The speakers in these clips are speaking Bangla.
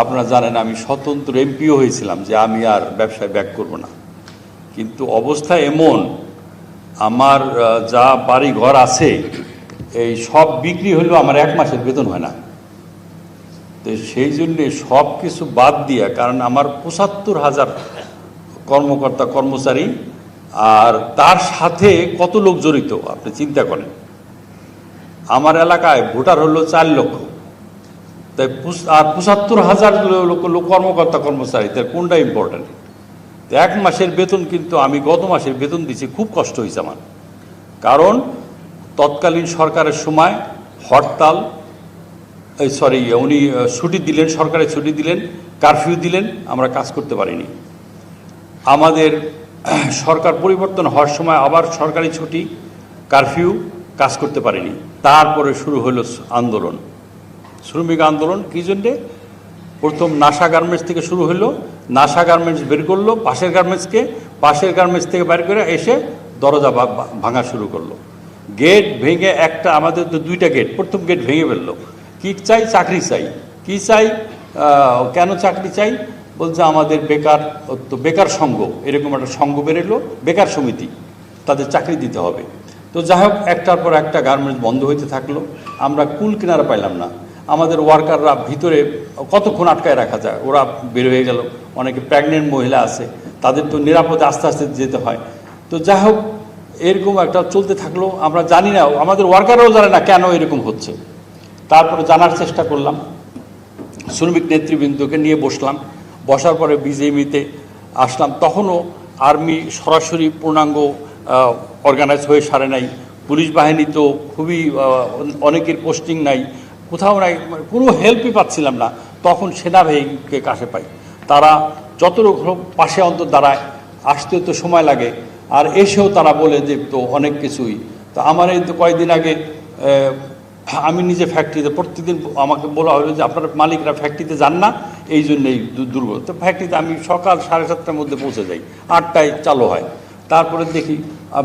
আপনারা জানেন আমি স্বতন্ত্র এমপিও হয়েছিলাম যে আমি আর ব্যবসায় ব্যাক করব না। কিন্তু অবস্থা এমন, আমার যা বাড়ি ঘর আছে, এই সব বিক্রি হলেও আমার এক মাসের বেতন হয় না। তো সেই জন্যে সব কিছু বাদ দিয়া, কারণ আমার পঁচাত্তর হাজার কর্মকর্তা, কর্মচারী, আর তার সাথে কত লোক জড়িত, আপনি চিন্তা করেন। আমার এলাকায় ভোটার হলো চার লক্ষ। তাই আর পঁচাত্তর হাজার লোক কর্মকর্তা কর্মচারী তার কোনটা ইম্পর্টেন্ট এক মাসের বেতন কিন্তু আমি গত মাসের বেতন দিছি, খুব কষ্ট হয়েছে আমার। কারণ তৎকালীন সরকারের সময় হরতাল, এই সরি উনি ছুটি দিলেন, সরকারের ছুটি দিলেন কারফিউ দিলেন, আমরা কাজ করতে পারিনি। আমাদের সরকার পরিবর্তন হওয়ার সময় আবার সরকারি ছুটি কারফিউ কাজ করতে পারিনি। তারপরে শুরু হলো আন্দোলন। শ্রমিক আন্দোলন, কী জন্যে? প্রথম নাসা গার্মেন্টস থেকে শুরু হলো নাসা গার্মেন্টস বের করল, পাশের গার্মেন্টসকে, পাশের গার্মেন্টস থেকে বের করে এসে দরজা ভাঙা শুরু করল। গেট ভেঙে একটা, আমাদের তো দুইটা গেট, প্রথম গেট ভেঙে ফেলল। কি চাই? চাকরি চাই। কি চাই? কেন চাকরি চাই? বলছে আমাদের বেকার তো বেকার সংঘ, এরকম একটা সংঘ বেরোলো বেকার সমিতি, তাদের চাকরি দিতে হবে। তো যাই হোক, একটার পর একটা গার্মেন্টস বন্ধ হইতে থাকল। আমরা কুল কিনারা পাইলাম না। আমাদের ওয়ার্কাররা ভিতরে কতক্ষণ আটকায় রাখা যায়? ওরা বের হয়ে গেল। অনেকে প্রেগনেন্ট মহিলা আছে। তাদের তো নিরাপদে আস্তে আস্তে যেতে হয়। তো যাই হোক, এরকম একটা চলতে থাকল। আমরা জানি না, আমাদের ওয়ার্কাররাও জানে না কেন এরকম হচ্ছে। তারপরে জানার চেষ্টা করলাম। শ্রমিক নেতৃবৃন্দকে নিয়ে বসলাম। বসার পরে বিজেপিতে আসলাম। তখনও আর্মি সরাসরি পূর্ণাঙ্গ অর্গানাইজ হয়ে সারে নাই। পুলিশ বাহিনী তো খুবই অনেকের পোস্টিং নাই। কোথাও নাই মানে কোনো হেল্পই পাচ্ছিলাম না। তখন সেনাবাহিনীকে কাছে পাই। তারা যত পাশে অন্তর দাঁড়ায়, আসতে তো সময় লাগে। আর এসেও তারা বলে যে, তো অনেক কিছুই। তো আমার এই তো কয়েকদিন আগে আমি নিজে ফ্যাক্টরিতে প্রত্যেকদিন আমাকে বলা হলো যে, আপনার মালিকরা ফ্যাক্টরিতে যান না, এই জন্যই দু- দুর্বল। তো ফ্যাক্টরিতে আমি সকাল সাড়ে সাতটার মধ্যে পৌঁছে যাই। আটটায় চালু হয়। তারপরে দেখি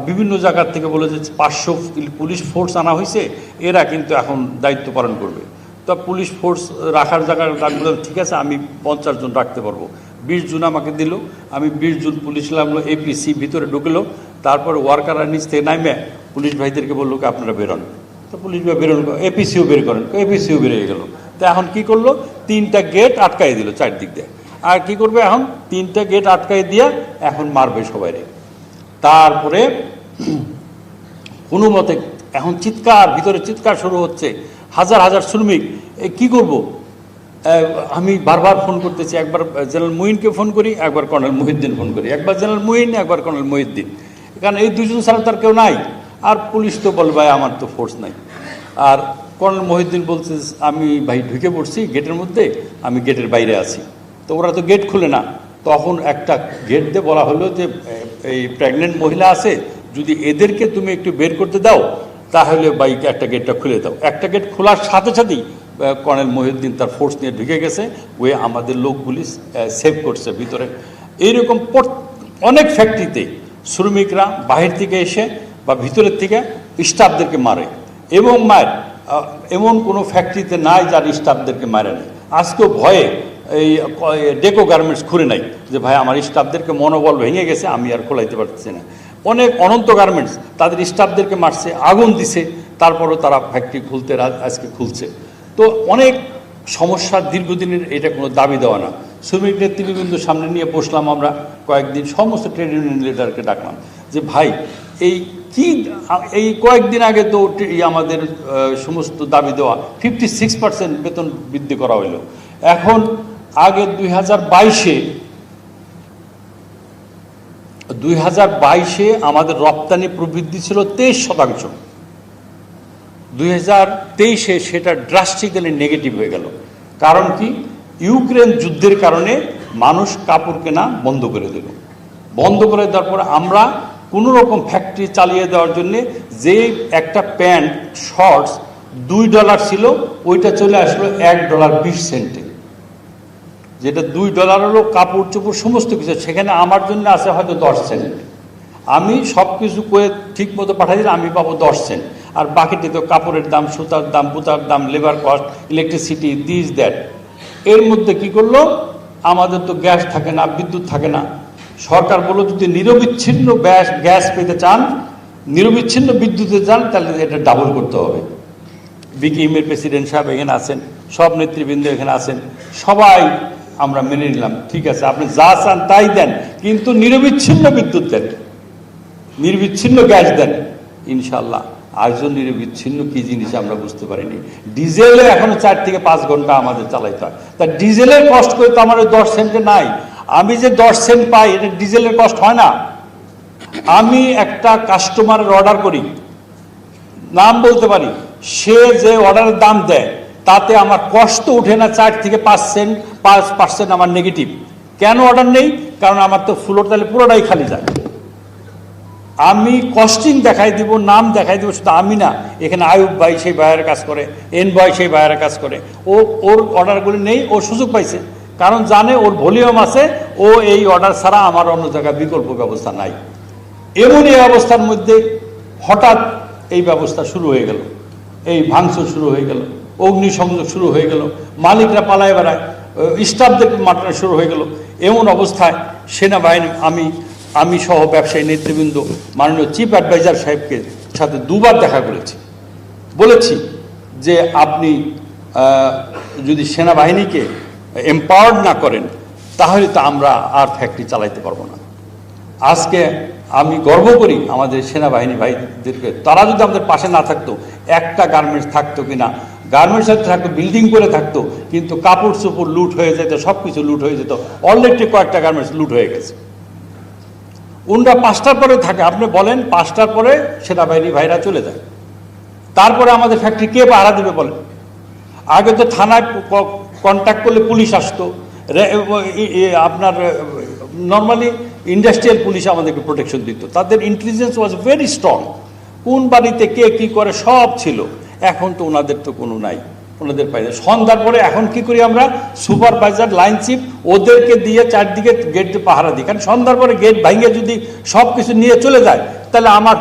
বিভিন্ন জায়গার থেকে বলে যে পাঁচশো পুলিশ ফোর্স আনা হয়েছে, এরা কিন্তু এখন দায়িত্ব পালন করবে। তো পুলিশ ফোর্স রাখার জায়গায় রাখব ঠিক আছে, আমি পঞ্চাশ জন রাখতে পারব। বিশ জন আমাকে দিল, আমি বিশ জন পুলিশ লাগল এপিসি ভিতরে ঢুকলো, তারপর ওয়ার্কাররা নিচ থেকে নামে পুলিশ ভাইদেরকে বলল কি, আপনারা বেরোন তো পুলিশ ভাই বেরোন এপিসিও বের করেন এপিসিও বেরিয়ে গেল। তো এখন কি করল, তিনটা গেট আটকাই দিল চারদিক দিয়ে। আর কি করবে এখন, তিনটা গেট আটকাই দিয়ে এখন মারবে সবাই তারপরে কোনো মতে এখন চিৎকার, ভিতরে চিৎকার শুরু হচ্ছে। হাজার হাজার শ্রমিক কি করব? আমি বারবার ফোন করতেছি, একবার জেনারেল মুইনকে ফোন করি, একবার কর্নেল মহিউদ্দিন ফোন করি। একবার জেনারেল মুইন একবার কর্নেল মহিউদ্দিন। কারণ এই দুজন ছাড়া তার কেউ নাই। আর পুলিশ তো বল, ভাই, আমার তো ফোর্স নাই। আর কর্নেল মহিউদ্দিন বলছে, আমি ভাই ঢুকে পড়ছি গেটের মধ্যে, আমি গেটের বাইরে আছি। তো ওরা তো গেট খুলে না। তখন একটা গেট দিয়ে বলা হলো যে, এই প্রেগনেন্ট মহিলা আছে, যদি এদেরকে তুমি একটু বের করতে দাও, তাহলে বাইক একটা গেটটা খুলে দাও। একটা গেট খোলার সাথে সাথেই কর্নেল মহিউদ্দিন তার ফোর্স নিয়ে ঢুকে গেছে, ওয়ে আমাদের লোকগুলি সেভ করছে ভিতরে। এইরকম অনেক ফ্যাক্টরিতে শ্রমিকরা বাহির থেকে এসে বা ভিতরের থেকে স্টাফদেরকে মারে। এবং মায়ের এমন কোনো ফ্যাক্টরিতে নাই যার স্টাফদেরকে মারে না আজকেও ভয়ে এই ডেকো গার্মেন্টস খুলে নাই। যে ভাই, আমার স্টাফদেরকে মনোবল ভেঙে গেছে, আমি আর খোলাইতে পারতেছি না। অনেক অনন্ত গার্মেন্টস তাদের স্টাফদেরকে মারছে, আগুন দিছে, তারপরও তারা ফ্যাক্টরি খুলতে আজকে খুলছে। তো অনেক সমস্যার দীর্ঘদিনের, এটা কোনো দাবি দেওয়া না। শ্রমিক নেতৃবৃন্দ সামনে নিয়ে বসলাম আমরা, কয়েকদিন, সমস্ত ট্রেড ইউনিয়ন লিডারকে ডাকলাম। যে ভাই, এই কি, এই কয়েকদিন আগে তো আমাদের সমস্ত দাবি দেওয়া ফিফটি সিক্স পার্সেন্ট বেতন বৃদ্ধি করা হইল। এখন আগে দুই হাজার বাইশে, দুই হাজার বাইশে আমাদের রপ্তানি প্রবৃদ্ধি ছিল তেইশ শতাংশ। দুই হাজার তেইশে সেটা ড্রাস্টিক্যালি নেগেটিভ হয়ে গেল। কারণ কি? ইউক্রেন যুদ্ধের কারণে মানুষ কাপড় কেনা বন্ধ করে দিল। বন্ধ করে দেওয়ার পর আমরা কোনো রকম ফ্যাক্টরি চালিয়ে দেওয়ার জন্য যে একটা প্যান্ট শর্টস দুই ডলার ছিল, ওইটা চলে আসলো এক ডলার বিশ সেন্টে যেটা দুই ডলার হলো কাপড় চোপড় সমস্ত কিছু সেখানে আমার জন্য আছে হয়তো দশ সেন্ট। আমি সব কিছু করে ঠিক মতো পাঠাই দিলে আমি পাবো দশ সেন্ট। আর বাকিটি তো কাপড়ের দাম, সুতার দাম, বুতার দাম labour cost electricity this that এর মধ্যে কি করল? আমাদের তো গ্যাস থাকে না, বিদ্যুৎ থাকে না। সরকার বলল, যদি নিরবিচ্ছিন্ন গ্যাস গ্যাস পেতে চান, নিরবিচ্ছিন্ন বিদ্যুতে চান তাহলে এটা ডাবল করতে হবে। বিকিএমের প্রেসিডেন্ট সাহেব এখানে আছেন, সব নেতৃবৃন্দ এখানে আছেন। সবাই আমরা মেনে নিলাম। ঠিক আছে, আপনি যা চান তাই দেন, কিন্তু নিরবিচ্ছিন্ন বিদ্যুৎ দেন। নির্বিচ্ছিন্ন গ্যাস দেন ইনশাল্লাহ আজও নিরবিচ্ছিন্ন কি জিনিস আমরা বুঝতে পারিনি। ডিজেলে এখনও চার থেকে পাঁচ ঘণ্টা আমাদের চালাইতে হয়। তা ডিজেলের কষ্ট করে তো আমার ওই দশ সেন্টে নাই। আমি যে দশ সেন্ট পাই, এটা ডিজেলের কষ্ট হয় না। আমি একটা কাস্টমারের অর্ডার করি। নাম বলতে পারি, সে যে অর্ডারের দাম দেয় তাতে আমার কষ্ট উঠে না চার থেকে পাঁচ সেন্ট, পাঁচ পার্সেন্ট আমার নেগেটিভ কেন অর্ডার নেই? কারণ আমার তো ফুলোর তাহলে পুরোটাই খালি যায়। আমি কস্টিং দেখাই দিব, নাম দেখাই দিব, শুধু আমি না, এখানে আয়ুব ভাই সেই ভাইয়ের কাজ করে, এন ভাই সেই ভাইয়ের কাজ করে। ও, ওর অর্ডারগুলি নেই, ও সুযোগ পাইছে। কারণ জানে ওর ভলিউম আছে, ও এই অর্ডার ছাড়া আমার অন্য জায়গায় বিকল্প ব্যবস্থা নাই। এমন এই অবস্থার মধ্যে হঠাৎ এই ব্যবস্থা শুরু হয়ে গেল। এই ভাঙচুর শুরু হয়ে গেল। অগ্নিসংযোগ শুরু হয়ে গেল। মালিকরা পালায় বেড়ায়। স্টাফদের মাটানো শুরু হয়ে গেল। এমন অবস্থায় সেনাবাহিনী, আমি আমি সহ ব্যবসায়ী নেতৃবৃন্দ, মাননীয় চিফ অ্যাডভাইজার সাহেবকে সাথে দুবার দেখা করেছি। বলেছি যে আপনি যদি সেনাবাহিনীকে এম্পাওয়ার্ড না করেন, তাহলে তো আমরা আর ফ্যাক্টরি চালাইতে পারব না। আজকে আমি গর্ব করি আমাদের সেনাবাহিনী ভাইদেরকে। তারা যদি আমাদের পাশে না থাকতো, একটা গার্মেন্টস থাকতো কিনা গার্মেন্টস থাকতো বিল্ডিং করে থাকতো, কিন্তু কাপড় চোপড় লুট হয়ে যেত সব কিছু লুট হয়ে যেত। অলরেডি কয়েকটা গার্মেন্টস লুট হয়ে গেছে। উনরা পাঁচটার পরে থাকে, আপনি বলেন পাঁচটার পরে সেনাবাহিনী ভাইরা চলে যায়। তারপরে আমাদের ফ্যাক্টরি কে পাহারা দেবে বলেন? আগে তো থানায় কন্ট্যাক্ট করলে পুলিশ আসতো। আপনার নর্মালি ইন্ডাস্ট্রিয়াল পুলিশ আমাদেরকে প্রোটেকশন দিত। তাদের ইন্টেলিজেন্স ওয়াজ ভেরি স্ট্রং কোন বাড়িতে কে কি করে সব ছিল। এখন তো ওনাদের তো কোনো নাই। ওনাদের পাইলে সন্ধ্যার পরে এখন কি করি আমরা? সুপারভাইজার, লাইন চিফ, ওদেরকে দিয়ে চারদিকে গেট পাহারা দিই। কারণ সন্ধ্যার পরে গেট ভাঙিয়ে যদি সব কিছু নিয়ে চলে যায়, তাহলে আমার